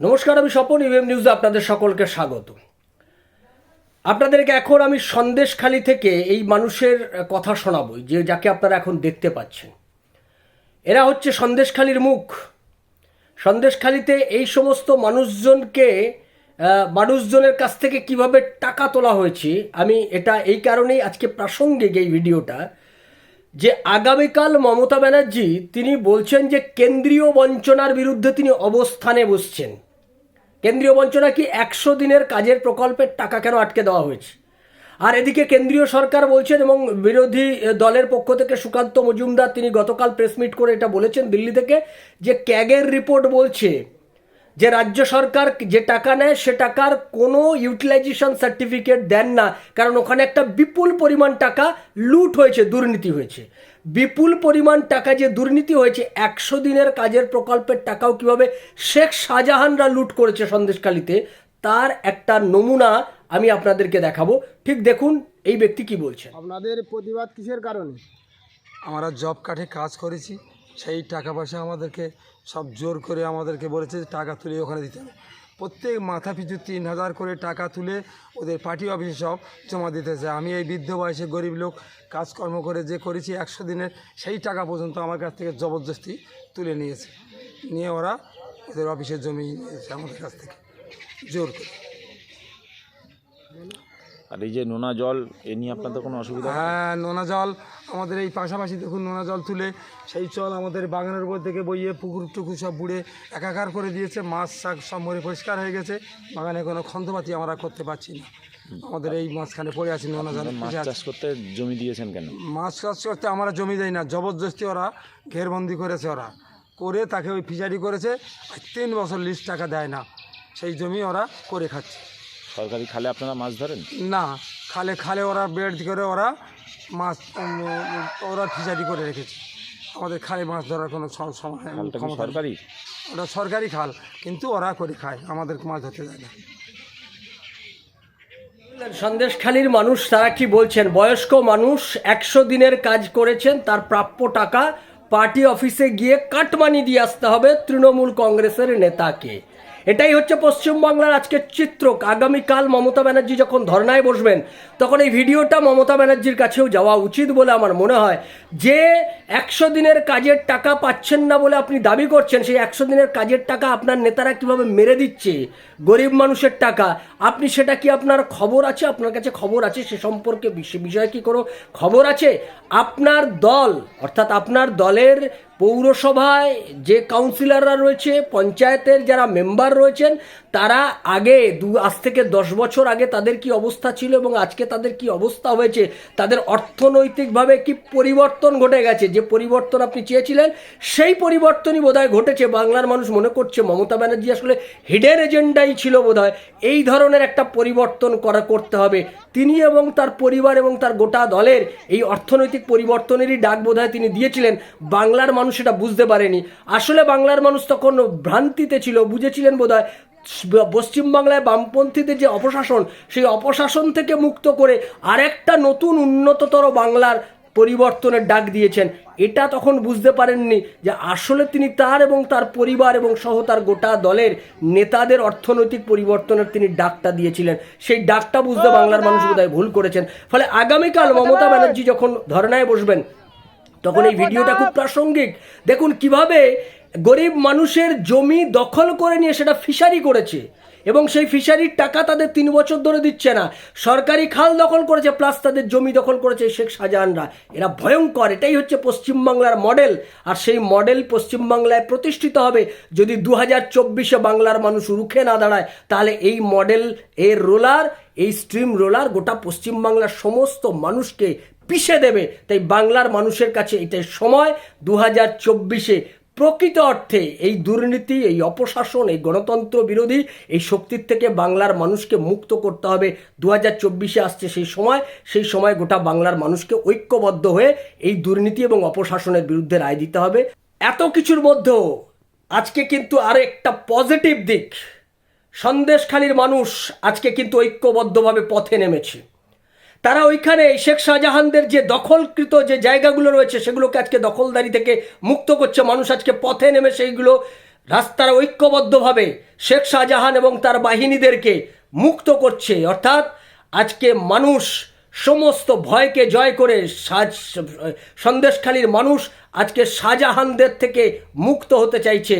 নমস্কার, আমি স্বপন, ইউএম নিউজে আপনাদের সকলকে স্বাগত। আপনাদেরকে এখন আমি সন্দেশখালি থেকে এই মানুষের কথা শোনাবো, যে যাকে আপনারা এখন দেখতে পাচ্ছেন। এরা হচ্ছে সন্দেশখালির মুখ। সন্দেশখালিতে এই সমস্ত মানুষজনকে মানুষজনের কাছ থেকে কীভাবে টাকা তোলা হয়েছে, আমি এটা এই কারণেই আজকে প্রাসঙ্গিক এই ভিডিওটা, যে আগামীকাল মমতা ব্যানার্জি, তিনি বলছেন যে কেন্দ্রীয় বঞ্চনার বিরুদ্ধে তিনি অবস্থানে বসছেন। কেন্দ্রীয় বঞ্চনা কি একশো দিনের কাজের প্রকল্পের টাকা কেন আটকে দেওয়া হয়েছে? আর এদিকে কেন্দ্রীয় সরকার বলছেন এবং বিরোধী দলের পক্ষ থেকে সুকান্ত মজুমদার, তিনি গতকাল প্রেস মিট করে এটা বলেছেন দিল্লি থেকে, যে ক্যাগের রিপোর্ট বলছে যে রাজ্য সরকার যে টাকা নেয়, সে টাকার কোনো ইউটিলাইজেশন সার্টিফিকেট দেন না। কারণ ওখানে একটা বিপুল পরিমাণ টাকা লুট হয়েছে, দুর্নীতি হয়েছে। বিপুল পরিমাণ টাকা যে দুর্নীতি হয়েছে একশো দিনের কাজের প্রকল্পের টাকাও কীভাবে শেখ শাহজাহানরা লুট করেছে সন্দেশখালিতে তার একটা নমুনা আমি আপনাদেরকে দেখাবো। ঠিক দেখুন এই ব্যক্তি কি বলছেন। আপনাদের প্রতিবাদ কিসের কারণে? আমরা জব কার্ডে কাজ করেছি সেই টাকা পয়সা আমাদেরকে সব জোর করে আমাদেরকে বলেছে যে টাকা তুলে ওখানে দিতে হবে। প্রত্যেক মাথা পিছু তিন হাজার করে টাকা তুলে ওদের পার্টি অফিসে সব জমা দিতেছে। আমি এই বৃদ্ধ বয়সে গরিব লোক, কাজকর্ম করে যে করেছি, একশো দিনের সেই টাকা পর্যন্ত আমার কাছ থেকে জবরদস্তি তুলে নিয়েছে। নিয়ে ওরা ওদের অফিসের জমি নিয়েছে আমাদের কাছ থেকে। জোর করে। আর এই যে নোনা জল এ নিয়ে আপনাদের কোনো অসুবিধা? হ্যাঁ নোনা জল আমাদের এই পাশাপাশি দেখুন নোনা জল তুলে সেই জল আমাদের বাগানের উপর থেকে বইয়ে পুকুর টুকুর সব বুড়ে একাকার করে দিয়েছে মাছ শাক সব মরে পরিষ্কার হয়ে গেছে বাগানে কোনো খন্তপাতি আমরা করতে পারছি না। আমাদের এই মাঝখানে পড়ে আছি নোনা জল মাছ চাষ করতে জমি দিয়েছেন কেন? মাছ চাষ করতে আমরা জমি দেয় না জবরদস্তি ওরা ঘেরবন্দি করেছে ওরা। করে তাকে ওই ফিশারি করেছে তিন বছর লিস্ট টাকা দেয় না সেই জমি ওরা করে খাচ্ছে। সরকারি খালে আপনারা মাছ ধরেন? না খালে খালে ওরা বেড করে ওরা মাছ ওরা ফিশারি করে রেখেছে। আমাদের খালে মাছ ধরার কোনো। সরকারি? ওটা সরকারি খাল কিন্তু ওরা করে খায় আমাদের মাছ ধরতে দেয় না। সন্দেশখালীর মানুষ তারা কি বলছেন? বয়স্ক মানুষ একশো দিনের কাজ করেছেন তার প্রাপ্য টাকা পার্টি অফিসে গিয়ে কাটমানি দিয়ে আসতে হবে তৃণমূল কংগ্রেসের নেতাকে। এটাই হচ্ছে পশ্চিমবাংলার আজকের চিত্র। আগামীকাল মমতা ব্যানার্জি যখন ধর্নায় বসবেন, তখন এই ভিডিওটা মমতা ব্যানার্জির কাছেও যাওয়া উচিত বলে আমার মনে হয়। যে একশো দিনের কাজের টাকা পাচ্ছেন না বলে আপনি দাবি করছেন, সেই একশো দিনের কাজের টাকা আপনার নেতারা কীভাবে মেরে দিচ্ছে? গরিব মানুষের টাকা। আপনি সেটা কি আপনার খবর আছে? আপনার কাছে খবর আছে? সে সম্পর্কে বিষ- বিষয়ে কি কোনো খবর আছে? আপনার দল, অর্থাৎ আপনার দলের পৌরসভায় যে কাউন্সিলররা রয়েছে পঞ্চায়েতের যারা মেম্বার রয়েছেন তারা আগে দু, আজ থেকে দশ বছর আগে তাদের কি অবস্থা ছিল এবং আজকে তাদের কি অবস্থা হয়েছে, তাদের অর্থনৈতিকভাবে কি পরিবর্তন ঘটে গেছে, যে পরিবর্তন আপনি চেয়েছিলেন, সেই পরিবর্তনই বোধহয় ঘটেছে। বাংলার মানুষ মনে করছে মমতা ব্যানার্জি আসলে হিডেন এজেন্ডাই ছিল বোধহয়। এই ধরনের একটা পরিবর্তন করা, করতে হবে। তিনি এবং তার পরিবার এবং তার গোটা দলের এই অর্থনৈতিক পরিবর্তনেরই ডাক বোধহয় তিনি দিয়েছিলেন। বাংলার মানুষ এটা বুঝতে পারেনি। আসলে বাংলার মানুষ তখন ভ্রান্তিতে ছিল, বুঝেছিলেন বোধহয়। পশ্চিমবাংলায় বামপন্থীদের যে অপশাসন সেই অপশাসন থেকে মুক্ত করে আরেকটা নতুন উন্নততর বাংলার পরিবর্তনের ডাক দিয়েছেন। এটা তখন বুঝতে পারেননি যে আসলে তিনি তার এবং তার পরিবার এবং সহ তার গোটা দলের নেতাদের অর্থনৈতিক পরিবর্তনের তিনি ডাকটা দিয়েছিলেন। সেই ডাকটা বুঝতে বাংলার মানুষ বোধহয় ভুল করেছেন। ফলে আগামীকাল মমতা ব্যানার্জি যখন ধর্নায় বসবেন তখন এই ভিডিওটা খুব প্রাসঙ্গিক। দেখুন কীভাবে গরিব মানুষের জমি দখল করে নিয়ে সেটা ফিশারি করেছে এবং সেই ফিশারির টাকা তাদের তিন বছর ধরে দিচ্ছে না। সরকারি খাল দখল করেছে প্লাস তাদের জমি দখল করেছে শেখ শাহজাহানরা। এরা ভয়ঙ্কর, এটাই হচ্ছে পশ্চিমবাংলার মডেল আর সেই মডেল পশ্চিমবাংলায় প্রতিষ্ঠিত হবে যদি দু হাজার চব্বিশে বাংলার মানুষ রুখে না দাঁড়ায়, তাহলে এই মডেল এর রোলার এই স্ট্রিম রোলার গোটা পশ্চিমবাংলার সমস্ত মানুষকে পিষে দেবে। তাই বাংলার মানুষের কাছে এটাই সময়। দু হাজার চব্বিশে প্রকৃত অর্থে এই দুর্নীতি, এই অপশাসন, এই গণতন্ত্র বিরোধী এই শক্তির থেকে বাংলার মানুষকে মুক্ত করতে হবে। দু হাজার চব্বিশে আসছে সেই সময়। সেই সময় গোটা বাংলার মানুষকে ঐক্যবদ্ধ হয়ে এই দুর্নীতি এবং অপশাসনের বিরুদ্ধে রায় দিতে হবে। এত কিছুর মধ্যেও আজকে কিন্তু আরও একটা পজিটিভ দিক। সন্দেশখালীর মানুষ আজকে কিন্তু ঐক্যবদ্ধভাবে পথে নেমেছে। তারা ওইখানে শেখ শাহজাহানদের যে দখলকৃত যে জায়গাগুলো রয়েছে, সেগুলোকে আজকে দখলদারি থেকে মুক্ত করছে। মানুষ আজকে পথে নেমে সেইগুলো রাস্তার ঐক্যবদ্ধভাবে শেখ শাহজাহান এবং তার বাহিনীদেরকে মুক্ত করছে। অর্থাৎ আজকে মানুষ সমস্ত ভয়কে জয় করে সাজ, সন্দেশখালীর মানুষ আজকে শাহজাহানদের থেকে মুক্ত হতে চাইছে।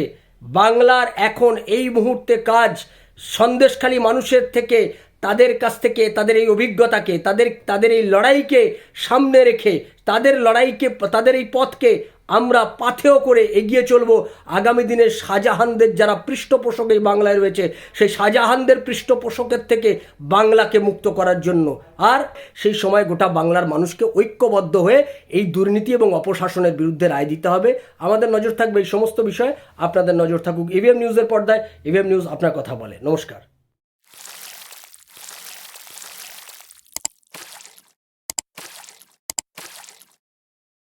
বাংলার এখন এই মুহূর্তে কাজ সন্দেশখালী মানুষের থেকে তাদের কাছ থেকে, তাদের এই অভিজ্ঞতাকে, তাদের তাদের এই লড়াইকে সামনে রেখে, তাদের লড়াইকে, তাদের এই পথকে আমরা পাথেয় করে এগিয়ে চলব। আগামী দিনে শাহজাহানদের যারা পৃষ্ঠপোষক এই বাংলায় রয়েছে, সেই শাহজাহানদের পৃষ্ঠপোষকের থেকে বাংলাকে মুক্ত করার জন্য। আর সেই সময় গোটা বাংলার মানুষকে ঐক্যবদ্ধ হয়ে এই দুর্নীতি এবং অপশাসনের বিরুদ্ধে রায় দিতে হবে। আমাদের নজর থাকবে এই সমস্ত বিষয়ে। আপনাদের নজর থাকুক ইভিএম নিউজের পর্দায়। ইভিএম নিউজ আপনার কথা বলে। নমস্কার।